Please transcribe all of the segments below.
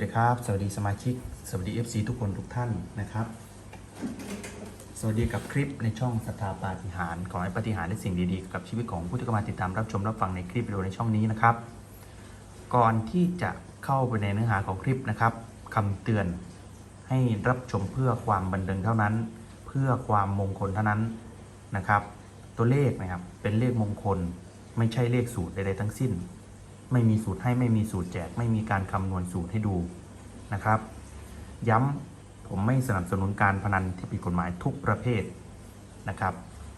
วัสดีครับ สวัสดีสมาชิก สวัสดี FC ทุกคนทุกท่านนะครับ สวัสดีกับคลิปในช่องสถาปาฏิหารขอให้ปาฏิหารได้สิ่งดีๆ กับชีวิตของผู้ที่เข้ามาติดตามรับชมรับฟังในคลิปวิดีโอในช่องนี้นะครับ ก่อนที่จะเข้าไปในเนื้อหาของคลิปนะครับคำเตือนให้รับชมเพื่อความบันเทิงเท่านั้น เพื่อความมงคลเท่านั้นนะครับ ตัวเลขนะครับเป็นเลขมงคล ไม่ใช่เลขสูตรใดๆทั้งสิ้น ไม่มีสูตรให้ไม่มีสูตรแจก ไม่มีการคำนวณสูตรให้ดูนะครับ ย้ำผมไม่สนับสนุนการพนันที่ผิดกฎหมายทุกประเภทนะครับ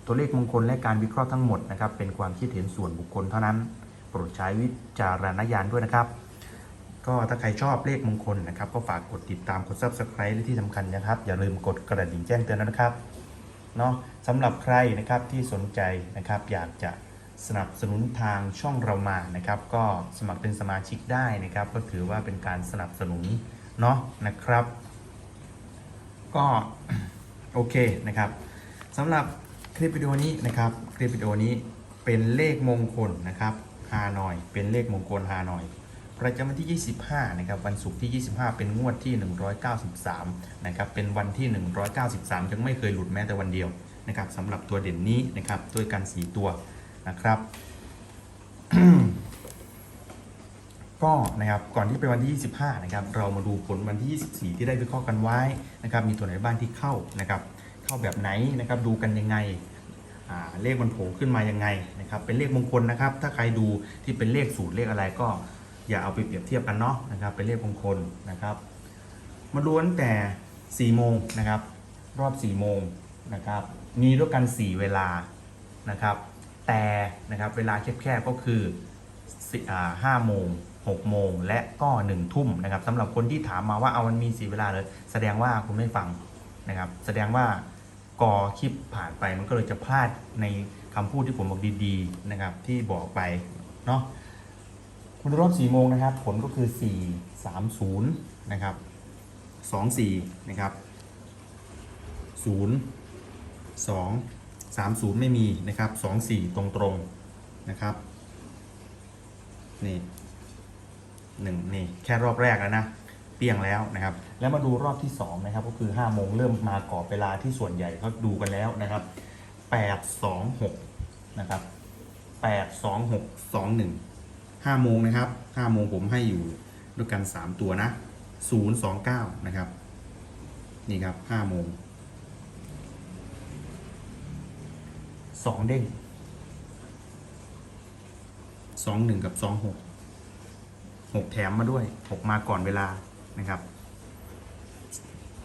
ตัวเลขมงคลและการวิเคราะห์ทั้งหมดนะครับ เป็นความคิดเห็นส่วนบุคคลเท่านั้น โปรดใช้วิจารณญาณด้วยนะครับ ก็ถ้าใครชอบเลขมงคลนะครับ ก็ฝากกดติดตามกด subscribe และที่สำคัญนะครับ อย่าลืมกดกระดิ่งแจ้งเตือนนะครับเนาะสำหรับใครนะครับที่สนใจนะครับอยากจะ สนับสนุนทางช่องเรามานะครับ ก็สมัครเป็นสมาชิกได้นะครับ ก็ถือว่าเป็นการสนับสนุนเนาะนะครับ ก็โอเคนะครับสำหรับคลิปวิดีโอนี้นะครับ คลิปวิดีโอนี้เป็นเลขมงคลนะครับฮานอย เป็นเลขมงคลฮานอยประจำวันที่ 25 นะครับ วันศุกร์ที่ 25 เป็นงวดที่ 193 นะครับ เป็นวันที่ 193 ยังไม่เคยหลุดแม้แต่วันเดียวนะครับสำหรับตัวเด่นนี้นะครับ ด้วยกัน 4 ตัว นะครับ ก็นะครับก่อนที่เป็นวันที่ 25 นะครับ เรามาดูผลวันที่ 24 ที่ได้วิเคราะห์กันไว้นะครับ มีตัวไหนบ้างที่เข้านะครับ เข้าแบบไหนนะครับ ดูกันยังไงเลขมันโผล่ขึ้นมายังไงนะครับ เป็นเลขมงคลนะครับ ถ้าใครดูที่เป็นเลขสูตรเลขอะไรก็อย่าเอาไปเปรียบเทียบกันเนาะนะครับ เป็นเลขมงคลนะครับ มาดูตั้งแต่ 4 โมงนะครับ รอบ 4 โมงนะครับ มีด้วยกัน 4 เวลานะครับ แต่นะครับเวลาแคบๆก็คือ4อ่า5โมง6โมงและก็1ทุ่มนะครับสำหรับคนที่ถามมาว่าเอามันมี4เวลาเลยแสดงว่าคุณไม่ฟังนะครับ แสดงว่ากอคลิปผ่านไปมันก็เลยจะพลาดในคำพูดที่ผมบอกดีๆนะครับที่บอกไปเนาะคุณรอบ4โมงนะครับ ผลก็คือ 4 3 0นะครับ2 4นะครับ0 2 3 0 ไม่มีนะครับ 2 4 ตรงตรงนะครับนี่หนึ่งนี่แค่รอบแรกแล้วนะเปี้ยงแล้วนะครับ แล้วมาดูรอบที่2นะครับก็คือ5โมงเริ่มมากรอบเวลาที่ส่วนใหญ่เขาดูกันแล้วนะครับ8 2 6นะครับ8 2 6 2 1 5โมงนะครับ5โมงผมให้อยู่ด้วยกัน 3 ตัวนะ0 2 9นะครับนี่ครับ5โมง สองเด้งสองหนึ่งกับสองหกหกแถมมาด้วยหกมาก่อนเวลานะครับ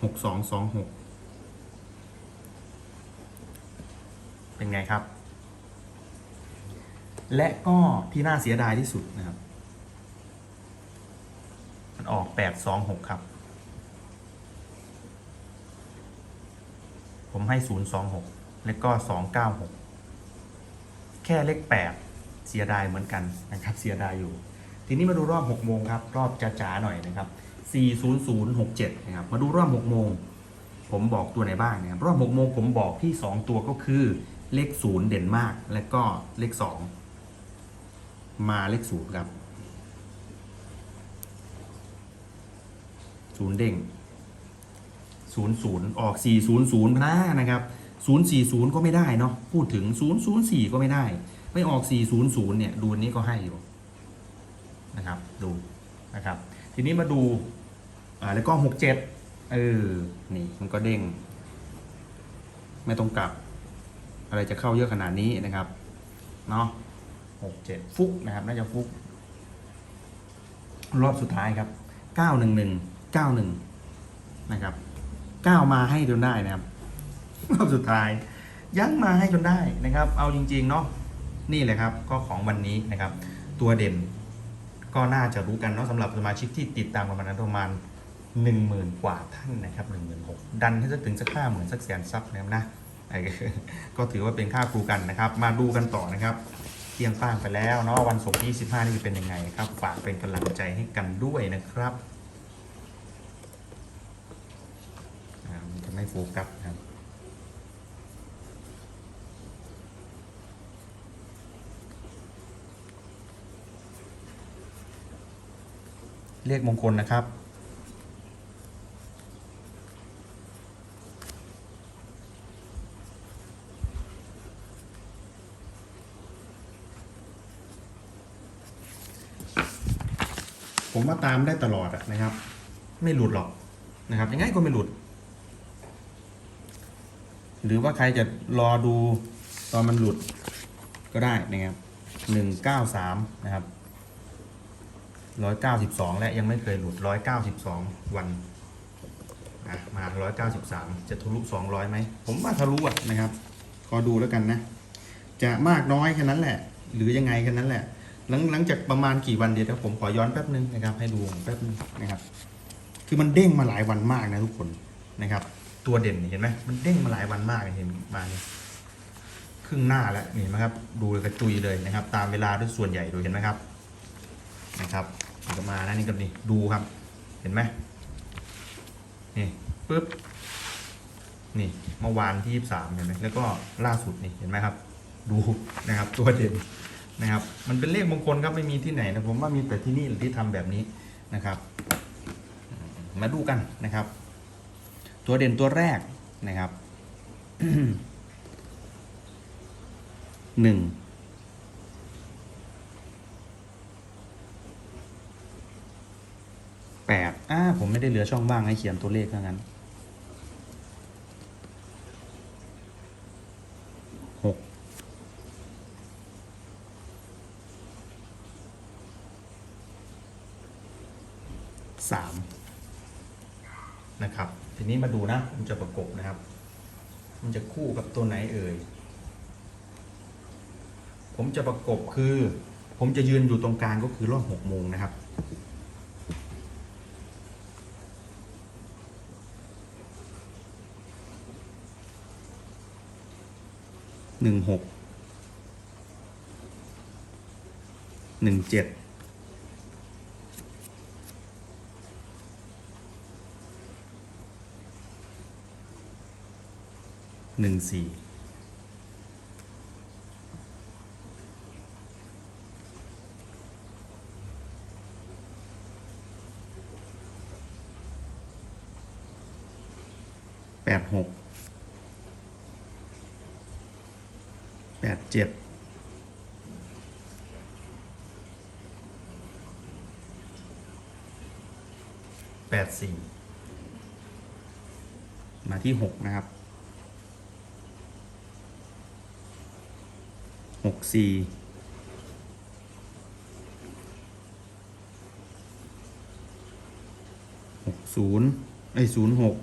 หกสองสองหกเป็นไงครับ และก็ที่น่าเสียดายที่สุดนะครับ มันออกแปดสองหกครับ ผมให้ศูนย์สองหกและก็สองเก้าหก แค่เลข 8 เสียดายเหมือนกันนะครับ เสียดายอยู่ ทีนี้มาดูรอบ 6 โมงครับ รอบจ๋าๆหน่อยนะครับ 40067 นะครับ มาดูรอบ 6 โมง ผมบอกตัวไหนบ้างนะครับ รอบ 6 โมงผมบอกที่ 2 ตัวก็คือเลข 0 เด่นมาก และก็เลข 2 มาเลข 0 ครับ 0 เด้ง00 ออก 400นะนะครับ 040 ก็ไม่ได้เนาะพูดถึง 004 ก็ไม่ได้ ไม่ออก 400 เนี่ย ดูนนี้ก็ให้อยู่นะครับดูนะครับ ทีนี้มาดูอ่าแล้วก็ 67 เออ นี่มันก็เด้ง ไม่ต้องกลับ อะไรจะเข้าเยอะขนาดนี้นะครับเนาะ67 ฟุกนะครับ น่าจะฟุก รอบสุดท้ายครับ 911 91 นะครับ 9 มาให้จนได้นะครับ รอบสุดท้าย ยังมาให้จนได้นะครับ เอาจริงๆเนาะนี่แหละครับก็ของวันนี้นะครับ ตัวเด่นก็น่าจะรู้กันเนาะสำหรับสมาชิกที่ติดตามกันมานั้นประมาณ1 0,000กว่าท่านนะครับ1 6 0 0 0ดันให้ถึงสักห้าหมื่นสักแสนซับนะครับนะก็ถือว่าเป็นค่าครูกันนะครับ มาดูกันต่อนะครับเที่ยงป้างไปแล้วเนาะวันศุกร์ที่25นี่จะเป็นยังไงครับฝากเป็นกำลังใจให้กันด้วยนะครับจะไม่โฟกัสนะครับ เลขมงคลนะครับ ผมว่าตามได้ตลอดนะครับ ไม่หลุดหรอกนะครับยังไงก็ไม่หลุด หรือว่าใครจะรอดูตอนมันหลุดก็ได้นะครับหนึ่งเก้าสามนะครับ ร้อยเก้าสิบสองและยังไม่เคยหลุดร้อยเก้าสิบสองวันอะมาร้อยเก้าสิบสามจะทะลุสองร้อยไหมผมว่าทะลุอะนะครับก็ดูแล้วกันนะ จะมากน้อยแค่นั้นแหละ หรือยังไงแค่นั้นแหละ หลังหลังจากประมาณกี่วันเดียวนะผมขอย้อนแป๊บนึงนะครับ ให้ดูแป๊บนึงนะครับ คือมันเด้งมาหลายวันมากนะทุกคนนะครับ ตัวเด่นเห็นไหมมันเด้งมาหลายวันมากเห็นมาเนี่ยครึ่งหน้าแล้วเห็นไหมครับ ดูกระจุยเลยนะครับ ตามเวลาด้วยส่วนใหญ่ดูเห็นไหมครับนะครับ ก็มานะนี่ก็นี่ดูครับ เห็นไหมนี่ปึ๊บนี่เมื่อวานที่ยี่สามเห็นไหมแล้วก็ล่าสุดนี่เห็นไหมครับ ดูนะครับตัวเด่นนะครับ มันเป็นเลขมงคลครับไม่มีที่ไหนนะผมว่ามีแต่ที่นี่ที่ทำแบบนี้นะครับ มาดูกันนะครับ ตัวเด่นตัวแรกนะครับหนึ่ง แปดอ่าผมไม่ได้เหลือช่องว่างให้เขียนตัวเลขเท่านั้นหกสามนะครับ ทีนี้มาดูนะผมจะประกบนะครับ มันจะคู่กับตัวไหนเอ่ย ผมจะประกบคือ ผมจะยืนอยู่ตรงกลางก็คือรอบหกโมงนะครับ หนึ่งหกหนึ่งเจ็ดหนึ่งสี่แปดหกแป ดเจ็ดแปดสี่มาที่หกนะครับหกสี่หกศูนย์ไอศูนย์หก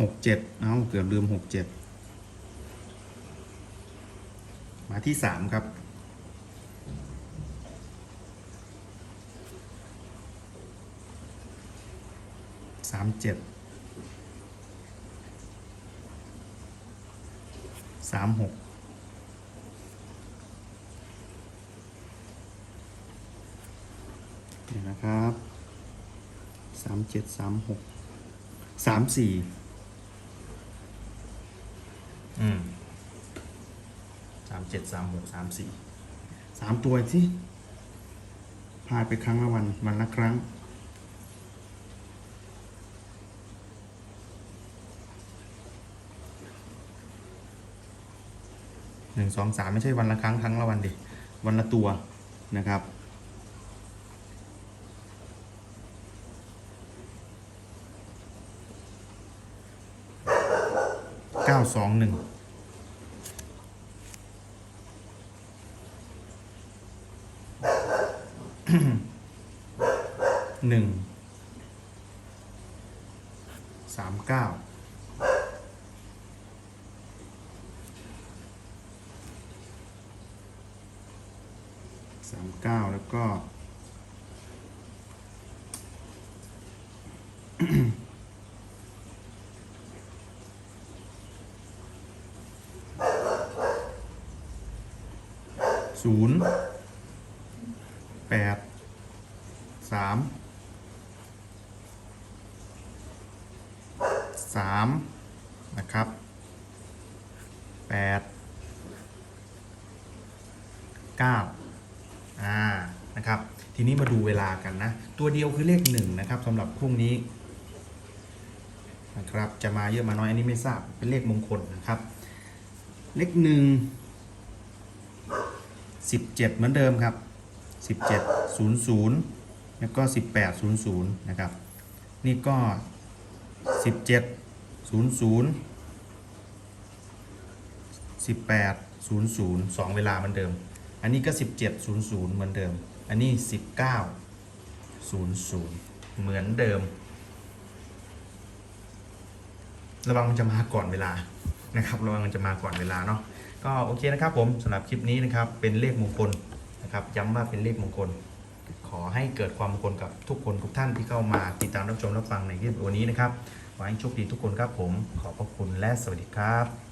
หกเจ็ดเอ้าเกือบลืมหกเจ็ดมาที่สามครับ สามเจ็ด สามหก นี่นะครับ สามเจ็ด สามหก สามสี่ อืม สาม เจ็ดสามหกสามสี่สามตัวสิพลาดไปครั้งละวัน วันละครั้ง หนึ่งสองสามไม่ใช่วันละครั้งครั้งละวันดิ วันละตัวนะครับเก้าสองหนึ่ง หนึ่งสามเก้าสามเก้าแล้วก็ศูนย์แปดสามสามนะ ครับแปดเก้าอ่านะครับ ทีนี้มาดูเวลากันนะ ตัวเดียวคือเลขหนึ่งนะครับสำหรับพรุ่งนี้นะครับจะมาเยอะมาน้อยอันนี้ไม่ทราบเป็นเลขมงคลนะครับ เลขหนึ่งสิบเจ็ดเหมือนเดิมครับสิบเจ็ดศูนย์ศูนย์แล้วก็สิบแปดศูนย์ศูนย์นะครับ นี่ก็สิบเจ็ดศูนย์ศูนย์ สิบแปดศูนย์ศูนย์สองเวลาเหมือนเดิม อันนี้ก็สิบเจ็ดศูนย์ศูนย์เหมือนเดิม อันนี้สิบเก้าศูนย์ศูนย์เหมือนเดิม ระวังมันจะมาก่อนเวลานะครับ ระวังมันจะมาก่อนเวลาเนาะ ก็โอเคนะครับผมสำหรับคลิปนี้นะครับ เป็นเลขมงคลนะครับ ย้ำว่าเป็นเลขมงคล ขอให้เกิดความมงคลกับทุกคนทุกท่านที่เข้ามาติดตามรับชมรับฟังในคลิปวันนี้นะครับ ขอให้โชคดีทุกคนครับผม ขอบพระคุณและสวัสดีครับ